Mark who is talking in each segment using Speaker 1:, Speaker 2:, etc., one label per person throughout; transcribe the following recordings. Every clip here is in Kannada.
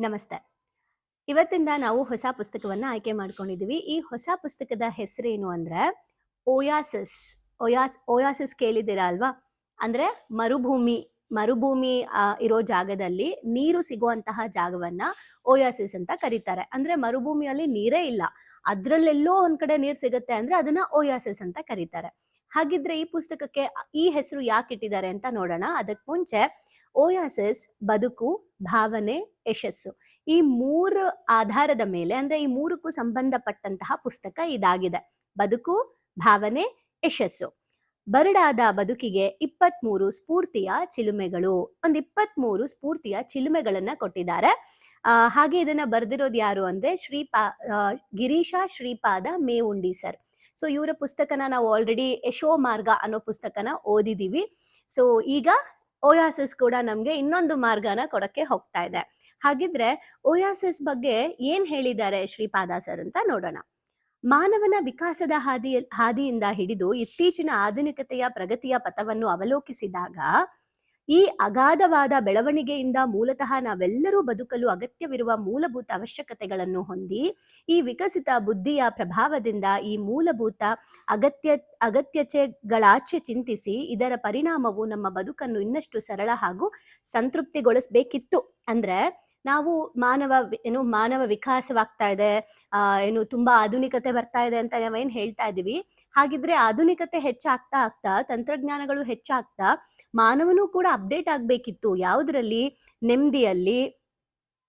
Speaker 1: ನಮಸ್ತೆ. ಇವತ್ತಿಂದ ನಾವು ಹೊಸ ಪುಸ್ತಕವನ್ನ ಆಯ್ಕೆ ಮಾಡ್ಕೊಂಡಿದೀವಿ. ಈ ಹೊಸ ಪುಸ್ತಕದ ಹೆಸರೇನು ಅಂದ್ರೆ ಓಯಾಸಿಸ್. ಓಯಾಸ್, ಓಯಾಸಿಸ್ ಕೇಳಿದ್ದೀರಾ ಅಲ್ವಾ? ಅಂದ್ರೆ ಮರುಭೂಮಿ ಮರುಭೂಮಿ ಇರೋ ಜಾಗದಲ್ಲಿ ನೀರು ಸಿಗುವಂತಹ ಜಾಗವನ್ನ ಓಯಾಸಿಸ್ ಅಂತ ಕರೀತಾರೆ. ಅಂದ್ರೆ ಮರುಭೂಮಿಯಲ್ಲಿ ನೀರೇ ಇಲ್ಲ. ಅದ್ರಲ್ಲೆಲ್ಲೋ ಒಂದ್ ಕಡೆ ನೀರು ಸಿಗುತ್ತೆ ಅಂದ್ರೆ ಅದನ್ನ ಓಯಾಸಿಸ್ ಅಂತ ಕರೀತಾರೆ. ಹಾಗಿದ್ರೆ ಈ ಪುಸ್ತಕಕ್ಕೆ, ಈ ಹೆಸರು ಯಾಕೆ ಇಟ್ಟಿದ್ದಾರೆ ಅಂತ ನೋಡೋಣ. ಅದಕ್ಕೆ ಮುಂಚೆ ಓಯಾಸಿಸ್, ಬದುಕು, ಭಾವನೆ, ಯಶಸ್ಸು. ಈ ಮೂರು ಆಧಾರದ ಮೇಲೆ, ಅಂದ್ರೆ ಈ ಮೂರಕ್ಕೂ ಸಂಬಂಧಪಟ್ಟಂತಹ ಪುಸ್ತಕ ಇದಾಗಿದೆ. ಬದುಕು, ಭಾವನೆ, ಯಶಸ್ಸು. ಬರಡಾದ ಬದುಕಿಗೆ ಇಪ್ಪತ್ಮೂರು ಸ್ಫೂರ್ತಿಯ ಚಿಲುಮೆಗಳು. ಒಂದ್ ಇಪ್ಪತ್ಮೂರು ಸ್ಫೂರ್ತಿಯ ಚಿಲುಮೆಗಳನ್ನ ಕೊಟ್ಟಿದ್ದಾರೆ. ಹಾಗೆ ಇದನ್ನ ಬರೆದಿರೋದು ಯಾರು ಅಂದ್ರೆ ಶ್ರೀಪಾ ಗಿರೀಶ ಶ್ರೀಪಾದ ಮೇವುಂಡಿ ಸರ್. ಸೊ, ಇವರ ಪುಸ್ತಕನ ನಾವು ಆಲ್ರೆಡಿ ಯಶೋ ಮಾರ್ಗ ಅನ್ನೋ ಪುಸ್ತಕನ ಓದಿದೀವಿ. ಸೊ, ಈಗ ಓಯಾಸಿಸ್ ಕೂಡ ನಮ್ಗೆ ಇನ್ನೊಂದು ಮಾರ್ಗನ ಕೊಡಕ್ಕೆ ಹೋಗ್ತಾ ಇದೆ. ಹಾಗಿದ್ರೆ ಓಯಾಸಿಸ್ ಬಗ್ಗೆ ಏನ್ ಹೇಳಿದ್ದಾರೆ ಶ್ರೀಪಾದ ಸರ್ ಅಂತ ನೋಡೋಣ. ಮಾನವನ ವಿಕಾಸದ ಹಾದಿ ಹಾದಿಯಿಂದ ಹಿಡಿದು ಇತ್ತೀಚಿನ ಆಧುನಿಕತೆಯ ಪ್ರಗತಿಯ ಪಥವನ್ನು ಅವಲೋಕಿಸಿದಾಗ ಈ ಅಗಾಧವಾದ ಬೆಳವಣಿಗೆಯಿಂದ ಮೂಲತಃ ನಾವೆಲ್ಲರೂ ಬದುಕಲು ಅಗತ್ಯವಿರುವ ಮೂಲಭೂತ ಅವಶ್ಯಕತೆಗಳನ್ನು ಹೊಂದಿ, ಈ ವಿಕಸಿತ ಬುದ್ಧಿಯ ಪ್ರಭಾವದಿಂದ ಈ ಮೂಲಭೂತ ಅಗತ್ಯ ಅಗತ್ಯಚೆಗಳಾಚೆ ಚಿಂತಿಸಿ ಇದರ ಪರಿಣಾಮವು ನಮ್ಮ ಬದುಕನ್ನು ಇನ್ನಷ್ಟು ಸರಳ ಹಾಗೂ ಸಂತೃಪ್ತಿಗೊಳಿಸಬೇಕಿತ್ತು. ಅಂದ್ರೆ ನಾವು ಮಾನವ ಏನು ಮಾನವ ವಿಕಾಸವಾಗ್ತಾ ಇದೆ ಏನು ತುಂಬಾ ಆಧುನಿಕತೆ ಬರ್ತಾ ಇದೆ ಅಂತ ನಾವೇನು ಹೇಳ್ತಾ ಇದೀವಿ ಹಾಗಿದ್ರೆ ಆಧುನಿಕತೆ ಹೆಚ್ಚಾಗ್ತಾ ಆಗ್ತಾ, ತಂತ್ರಜ್ಞಾನಗಳು ಹೆಚ್ಚಾಗ್ತಾ, ಮಾನವನು ಕೂಡ ಅಪ್ಡೇಟ್ ಆಗ್ಬೇಕಿತ್ತು. ಯಾವುದರಲ್ಲಿ? ನೆಮ್ಮದಿಯಲ್ಲಿ,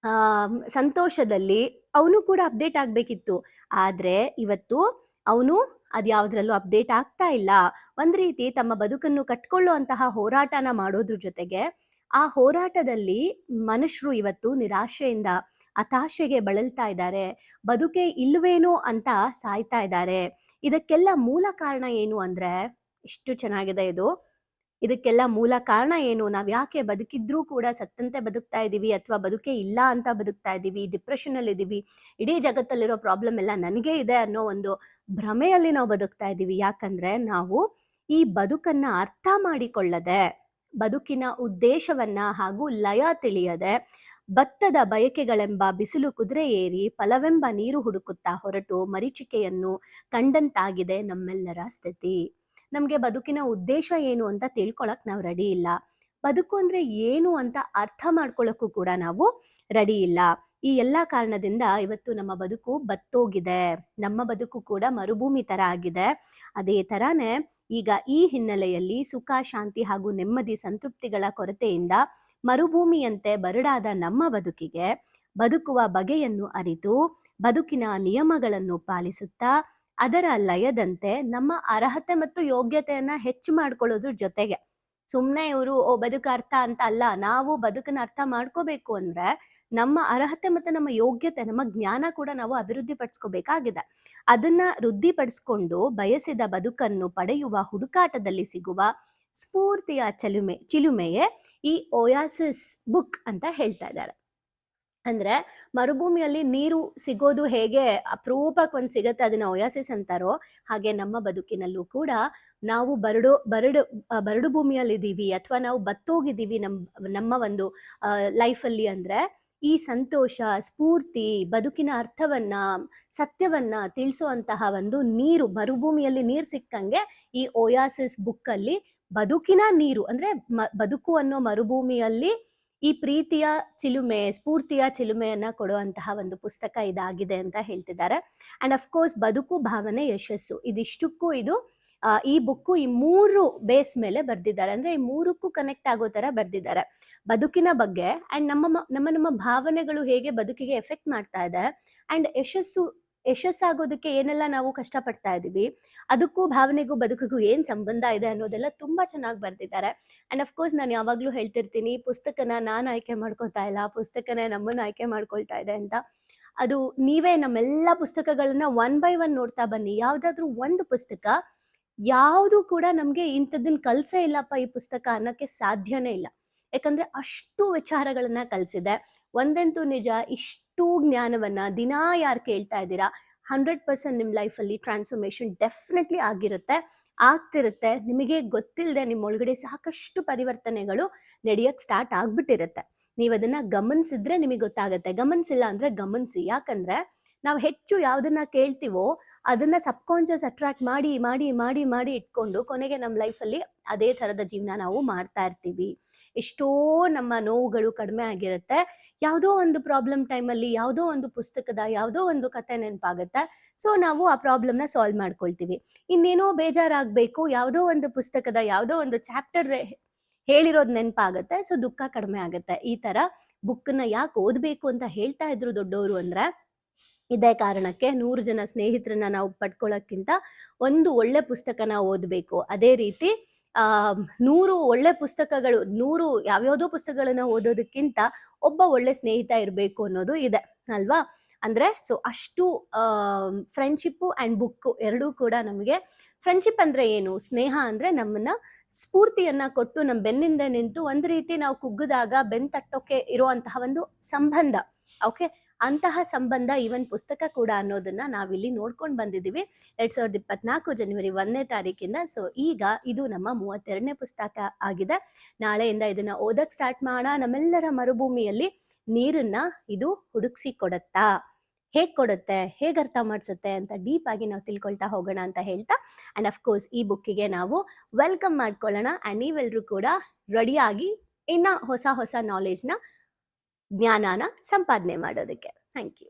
Speaker 1: ಆ, ಸಂತೋಷದಲ್ಲಿ ಅವನು ಕೂಡ ಅಪ್ಡೇಟ್ ಆಗ್ಬೇಕಿತ್ತು. ಆದ್ರೆ ಇವತ್ತು ಅವನು ಅದ್ಯಾವ್ದ್ರಲ್ಲೂ ಅಪ್ಡೇಟ್ ಆಗ್ತಾ ಇಲ್ಲ. ಒಂದು ರೀತಿ ತಮ್ಮ ಬದುಕನ್ನು ಕಟ್ಕೊಳ್ಳುವಂತಹ ಹೋರಾಟನ ಮಾಡೋದ್ರ ಜೊತೆಗೆ ಆ ಹೋರಾಟದಲ್ಲಿ ಮನುಷ್ಯರು ಇವತ್ತು ನಿರಾಶೆಯಿಂದ ಹತಾಶೆಗೆ ಬಳಲ್ತಾ ಇದ್ದಾರೆ. ಬದುಕೆ ಇಲ್ವೇನೋ ಅಂತ ಸಾಯ್ತಾ ಇದ್ದಾರೆ. ಇದಕ್ಕೆಲ್ಲ ಮೂಲ ಕಾರಣ ಏನು ಅಂದ್ರೆ ಎಷ್ಟು ಚೆನ್ನಾಗಿದೆ ಇದು. ಇದಕ್ಕೆಲ್ಲ ಮೂಲ ಕಾರಣ ಏನು? ನಾವು ಯಾಕೆ ಬದುಕಿದ್ರೂ ಕೂಡ ಸತ್ತಂತೆ ಬದುಕ್ತಾ ಇದ್ದೀವಿ ಅಥವಾ ಬದುಕೇ ಇಲ್ಲ ಅಂತ ಬದುಕ್ತಾ ಇದ್ದೀವಿ ಡಿಪ್ರೆಷನ್ ಅಲ್ಲಿ ಇದೀವಿ, ಇಡೀ ಜಗತ್ತಲ್ಲಿರೋ ಪ್ರಾಬ್ಲಮ್ ಎಲ್ಲ ನನಗೆ ಇದೆ ಅನ್ನೋ ಒಂದು ಭ್ರಮೆಯಲ್ಲಿ ನಾವು ಬದುಕ್ತಾ ಇದ್ದೀವಿ ಯಾಕಂದ್ರೆ ನಾವು ಈ ಬದುಕನ್ನ ಅರ್ಥ ಮಾಡಿಕೊಳ್ಳದೆ, ಬದುಕಿನ ಉದ್ದೇಶವನ್ನ ಹಾಗೂ ಲಯ ತಿಳಿಯದೆ, ಭತ್ತದ ಬಯಕೆಗಳೆಂಬ ಬಿಸಿಲು ಕುದುರೆ ಏರಿ ಫಲವೆಂಬ ನೀರು ಹುಡುಕುತ್ತಾ ಹೊರಟು ಮರೀಚಿಕೆಯನ್ನು ಕಂಡಂತಾಗಿದೆ ನಮ್ಮೆಲ್ಲರ ಸ್ಥಿತಿ. ನಮ್ಗೆ ಬದುಕಿನ ಉದ್ದೇಶ ಏನು ಅಂತ ತಿಳ್ಕೊಳಕ್ ನಾವು ರೆಡಿ ಇಲ್ಲ. ಬದುಕು ಅಂದ್ರೆ ಏನು ಅಂತ ಅರ್ಥ ಮಾಡ್ಕೊಳ್ಳೋಕ್ಕೂ ಕೂಡ ನಾವು ರೆಡಿ ಇಲ್ಲ. ಈ ಎಲ್ಲಾ ಕಾರಣದಿಂದ ಇವತ್ತು ನಮ್ಮ ಬದುಕು ಬತ್ತೋಗಿದೆ. ನಮ್ಮ ಬದುಕು ಕೂಡ ಮರುಭೂಮಿ ತರ ಆಗಿದೆ. ಅದೇ ತರಾನೇ ಈಗ ಈ ಹಿನ್ನೆಲೆಯಲ್ಲಿ ಸುಖ, ಶಾಂತಿ ಹಾಗೂ ನೆಮ್ಮದಿ, ಸಂತೃಪ್ತಿಗಳ ಕೊರತೆಯಿಂದ ಮರುಭೂಮಿಯಂತೆ ಬರಡಾದ ನಮ್ಮ ಬದುಕಿಗೆ ಬದುಕುವ ಬಗೆಯನ್ನು ಅರಿತು ಬದುಕಿನ ನಿಯಮಗಳನ್ನು ಪಾಲಿಸುತ್ತಾ ಅದರ ಲಯದಂತೆ ನಮ್ಮ ಅರ್ಹತೆ ಮತ್ತು ಯೋಗ್ಯತೆಯನ್ನ ಹೆಚ್ಚು ಮಾಡ್ಕೊಳ್ಳೋದ್ರ ಜೊತೆಗೆ. ಸುಮ್ಮನೆ ಇವರು, ಓ, ಬದುಕು ಅರ್ಥ ಅಂತ ಅಲ್ಲ, ನಾವು ಬದುಕನ್ನ ಅರ್ಥ ಮಾಡ್ಕೋಬೇಕು ಅಂದ್ರೆ ನಮ್ಮ ಅರ್ಹತೆ ಮತ್ತು ನಮ್ಮ ಯೋಗ್ಯತೆ, ನಮ್ಮ ಜ್ಞಾನ ಕೂಡ ನಾವು ಅಭಿವೃದ್ಧಿ ಪಡಿಸ್ಕೋಬೇಕಾಗಿದೆ. ಅದನ್ನ ವೃದ್ಧಿಪಡಿಸ್ಕೊಂಡು ಬಯಸಿದ ಬದುಕನ್ನು ಪಡೆಯುವ ಹುಡುಕಾಟದಲ್ಲಿ ಸಿಗುವ ಸ್ಫೂರ್ತಿಯ ಚಲುಮೆ, ಚಿಲುಮೆಯೇ ಈ ಓಯಾಸಿಸ್ ಬುಕ್ ಅಂತ ಹೇಳ್ತಾ ಇದ್ದಾರೆ. ಅಂದ್ರೆ ಮರುಭೂಮಿಯಲ್ಲಿ ನೀರು ಸಿಗೋದು ಹೇಗೆ ಅಪರೂಪಕ್ಕೆ ಒಂದು ಸಿಗತ್ತೆ, ಅದನ್ನ ಒಯಾಸಿಸ್ ಅಂತಾರೋ ಹಾಗೆ ನಮ್ಮ ಬದುಕಿನಲ್ಲೂ ಕೂಡ ನಾವು ಬರಡು ಬರಡು ಬರಡು ಭೂಮಿಯಲ್ಲಿ ಇದೀವಿ ಅಥವಾ ನಾವು ಬತ್ತೋಗಿದ್ದೀವಿ ನಮ್, ನಮ್ಮ ಒಂದು ಲೈಫಲ್ಲಿ ಅಂದ್ರೆ ಈ ಸಂತೋಷ, ಸ್ಫೂರ್ತಿ, ಬದುಕಿನ ಅರ್ಥವನ್ನ, ಸತ್ಯವನ್ನ ತಿಳಿಸುವಂತಹ ಒಂದು ನೀರು, ಮರುಭೂಮಿಯಲ್ಲಿ ನೀರು ಸಿಕ್ಕಂಗೆ ಈ ಓಯಾಸಿಸ್ ಬುಕ್ ಅಲ್ಲಿ ಬದುಕಿನ ನೀರು ಅಂದ್ರೆ ಬದುಕು ಅನ್ನೋ ಮರುಭೂಮಿಯಲ್ಲಿ ಈ ಪ್ರೀತಿಯ ಚಿಲುಮೆ, ಸ್ಫೂರ್ತಿಯ ಚಿಲುಮೆಯನ್ನ ಕೊಡುವಂತಹ ಒಂದು ಪುಸ್ತಕ ಇದಾಗಿದೆ ಅಂತ ಹೇಳ್ತಿದ್ದಾರೆ. ಅಂಡ್ ಅಫ್ಕೋರ್ಸ್ ಬದುಕು ಭಾವನೆ ಯಶಸ್ಸು. ಇದಿಷ್ಟಕ್ಕೂ ಇದು ಈ ಬುಕ್ಕು ಈ ಮೂರು ಬೇಸ್ ಮೇಲೆ ಬರ್ದಿದ್ದಾರೆ. ಅಂದ್ರೆ ಈ ಮೂರಕ್ಕೂ ಕನೆಕ್ಟ್ ಆಗೋ ತರ ಬರ್ದಿದ್ದಾರೆ. ಬದುಕಿನ ಬಗ್ಗೆ ಅಂಡ್ ನಮ್ಮ ನಮ್ಮ ನಮ್ಮ ಭಾವನೆಗಳು ಹೇಗೆ ಬದುಕಿಗೆ ಎಫೆಕ್ಟ್ ಮಾಡ್ತಾ ಇದೆ ಅಂಡ್ ಯಶಸ್ಸು ಯಶಸ್ಸಾಗೋದಕ್ಕೆ ಏನೆಲ್ಲ ನಾವು ಕಷ್ಟಪಡ್ತಾ ಇದೀವಿ, ಅದಕ್ಕೂ ಭಾವನೆಗೂ ಬದುಕಿಗೂ ಏನು ಸಂಬಂಧ ಇದೆ ಅನ್ನೋದೆಲ್ಲ ತುಂಬಾ ಚೆನ್ನಾಗಿ ಬರೆದಿದ್ದಾರೆ. ಅಂಡ್ ಅಫ್ಕೋರ್ಸ್ ನಾನು ಯಾವಾಗಲೂ ಹೇಳ್ತಿರ್ತೀನಿ, ಪುಸ್ತಕನ ನಾನು ಆಯ್ಕೆ ಮಾಡ್ಕೊತಾ ಇಲ್ಲ, ಪುಸ್ತಕನೇ ನಮ್ಮನ್ನ ಆಯ್ಕೆ ಮಾಡ್ಕೊಳ್ತಾ ಇದೆ ಅಂತ. ಅದು ನೀವೇ ನಮ್ಮೆಲ್ಲ ಪುಸ್ತಕಗಳನ್ನ ಒನ್ ಬೈ ಒನ್ ನೋಡ್ತಾ ಬನ್ನಿ. ಯಾವುದಾದ್ರೂ ಒಂದು ಪುಸ್ತಕ, ಯಾವುದು ಕೂಡ ನಮಗೆ ಇಂಥದ್ದನ್ನ ಕಲ್ಸೇ ಇಲ್ಲಪ್ಪ ಈ ಪುಸ್ತಕ ಅನ್ನೋಕ್ಕೆ ಸಾಧ್ಯನೇ ಇಲ್ಲ. ಯಾಕಂದ್ರೆ ಅಷ್ಟು ವಿಚಾರಗಳನ್ನ ಕಲ್ಸಿದೆ. ಒಂದಂತೂ ನಿಜ, ಇಷ್ಟು ಜ್ಞಾನವನ್ನ ದಿನಾ ಯಾರು ಕೇಳ್ತಾ ಇದ್ದೀರಾ ಹಂಡ್ರೆಡ್ ಪರ್ಸೆಂಟ್ ನಿಮ್ಮ ಲೈಫಲ್ಲಿ ಟ್ರಾನ್ಸ್ಫಾರ್ಮೇಶನ್ ಡೆಫಿನೆಟ್ಲಿ ಆಗಿರುತ್ತೆ, ಆಗ್ತಿರುತ್ತೆ. ನಿಮಗೆ ಗೊತ್ತಿಲ್ಲದೆ ನಿಮ್ಮ ಒಳಗಡೆ ಸಾಕಷ್ಟು ಪರಿವರ್ತನೆಗಳು ನಡೆಯಕ್ಕೆ ಸ್ಟಾರ್ಟ್ ಆಗ್ಬಿಟ್ಟಿರುತ್ತೆ. ನೀವು ಅದನ್ನ ಗಮನಿಸಿದ್ರೆ ನಿಮಗೆ ಗೊತ್ತಾಗುತ್ತೆ. ಗಮನಿಸಿಲ್ಲ ಅಂದ್ರೆ ಗಮನಿಸಿ. ಯಾಕಂದ್ರೆ ನಾವು ಹೆಚ್ಚು ಯಾವುದನ್ನ ಕೇಳ್ತೀವೋ ಅದನ್ನ ಸಬ್ ಕಾನ್ಶಿಯಸ್ ಅಟ್ರಾಕ್ಟ್ ಮಾಡಿ ಮಾಡಿ ಮಾಡಿ ಮಾಡಿ ಇಟ್ಕೊಂಡು ಕೊನೆಗೆ ನಮ್ಮ ಲೈಫಲ್ಲಿ ಅದೇ ಥರದ ಜೀವನ ನಾವು ಮಾಡ್ತಾ ಇರ್ತೀವಿ. ಎಷ್ಟೋ ನಮ್ಮ ನೋವುಗಳು ಕಡಿಮೆ ಆಗಿರುತ್ತೆ. ಯಾವುದೋ ಒಂದು ಪ್ರಾಬ್ಲಮ್ ಟೈಮಲ್ಲಿ, ಯಾವುದೋ ಒಂದು ಪುಸ್ತಕದ, ಯಾವುದೋ ಒಂದು ಕತೆ ನೆನಪಾಗುತ್ತೆ. ಸೊ, ನಾವು ಆ ಪ್ರಾಬ್ಲಮ್ನ ಸಾಲ್ವ್ ಮಾಡ್ಕೊಳ್ತೀವಿ. ಇನ್ನೇನೋ ಬೇಜಾರಾಗಬೇಕು, ಯಾವುದೋ ಒಂದು ಪುಸ್ತಕದ, ಯಾವುದೋ ಒಂದು ಚಾಪ್ಟರ್ ಹೇಳಿರೋದು ನೆನಪಾಗುತ್ತೆ. ಸೊ, ದುಃಖ ಕಡಿಮೆ ಆಗುತ್ತೆ. ಈ ಥರ ಬುಕ್ಕನ್ನ ಯಾಕೆ ಓದಬೇಕು ಅಂತ ಹೇಳ್ತಾ ಇದ್ರು ದೊಡ್ಡವರು ಅಂದ್ರೆ ಇದೇ ಕಾರಣಕ್ಕೆ ನೂರು ಜನ ಸ್ನೇಹಿತರನ್ನ ನಾವು ಪಡ್ಕೊಳ್ಳೋಕ್ಕಿಂತ ಒಂದು ಒಳ್ಳೆ ಪುಸ್ತಕನ ಓದಬೇಕು. ಅದೇ ರೀತಿ, ಆ, ನೂರು ಒಳ್ಳೆ ಪುಸ್ತಕಗಳು, ನೂರು ಯಾವ್ಯಾವುದೋ ಪುಸ್ತಕಗಳನ್ನ ಓದೋದಕ್ಕಿಂತ ಒಬ್ಬ ಒಳ್ಳೆ ಸ್ನೇಹಿತ ಇರಬೇಕು ಅನ್ನೋದು ಇದೆ, ಅಲ್ವಾ? ಅಂದ್ರೆ ಸೊ ಅಷ್ಟು ಫ್ರೆಂಡ್ಶಿಪ್ಪು ಆ್ಯಂಡ್ ಬುಕ್ಕು ಎರಡೂ ಕೂಡ ನಮಗೆ ಫ್ರೆಂಡ್ಶಿಪ್ ಅಂದ್ರೆ ಏನು? ಸ್ನೇಹ ಅಂದ್ರೆ ನಮ್ಮನ್ನ ಸ್ಫೂರ್ತಿಯನ್ನ ಕೊಟ್ಟು ನಮ್ಮ ಬೆನ್ನಿಂದ ನಿಂತು ಒಂದು ರೀತಿ ನಾವು ಕುಗ್ಗಿದಾಗ ಬೆನ್ ತಟ್ಟೋಕೆ ಇರುವಂತಹ ಒಂದು ಸಂಬಂಧ ಓಕೆ ಅಂತಹ ಸಂಬಂಧ ಇವನ್ ಪುಸ್ತಕ ಕೂಡ ಅನ್ನೋದನ್ನ ನಾವಿಲ್ಲಿ ನೋಡ್ಕೊಂಡು ಬಂದಿದ್ದೀವಿ. ಎರಡ್ ಸಾವಿರದ ಇಪ್ಪತ್ನಾಲ್ಕು ಜನವರಿ ಒಂದನೇ ತಾರೀಕಿಂದ. ಸೊ ಈಗ ಇದು ನಮ್ಮ ಮೂವತ್ತೆರಡನೇ ಪುಸ್ತಕ ಆಗಿದೆ. ನಾಳೆಯಿಂದ ಇದನ್ನ ಓದಕ್ ಸ್ಟಾರ್ಟ್ ಮಾಡೋಣ. ನಮ್ಮೆಲ್ಲರ ಮರುಭೂಮಿಯಲ್ಲಿ ನೀರನ್ನ ಇದು ಹುಡುಕ್ಸಿ ಕೊಡತ್ತಾ ಹೇಗ್ ಕೊಡುತ್ತೆ? ಹೇಗ್ ಅರ್ಥ ಮಾಡಿಸುತ್ತೆ ಅಂತ ಡೀಪ್ ಆಗಿ ನಾವು ತಿಳ್ಕೊಳ್ತಾ ಹೋಗೋಣ ಅಂತ ಹೇಳ್ತಾ. ಅಂಡ್ ಅಫ್ಕೋರ್ಸ್ ಈ ಬುಕ್ಕಿಗೆ ನಾವು ವೆಲ್ಕಮ್ ಮಾಡ್ಕೊಳ್ಳೋಣ. ಅಂಡ್ ನೀವೆಲ್ಲರೂ ಕೂಡ ರೆಡಿಯಾಗಿ ಇನ್ನ ಹೊಸ ಹೊಸ ನಾಲೆಜ್ನ ಜ್ಞಾನನ ಸಂಪಾದನೆ ಮಾಡೋದಕ್ಕೆ. Thank you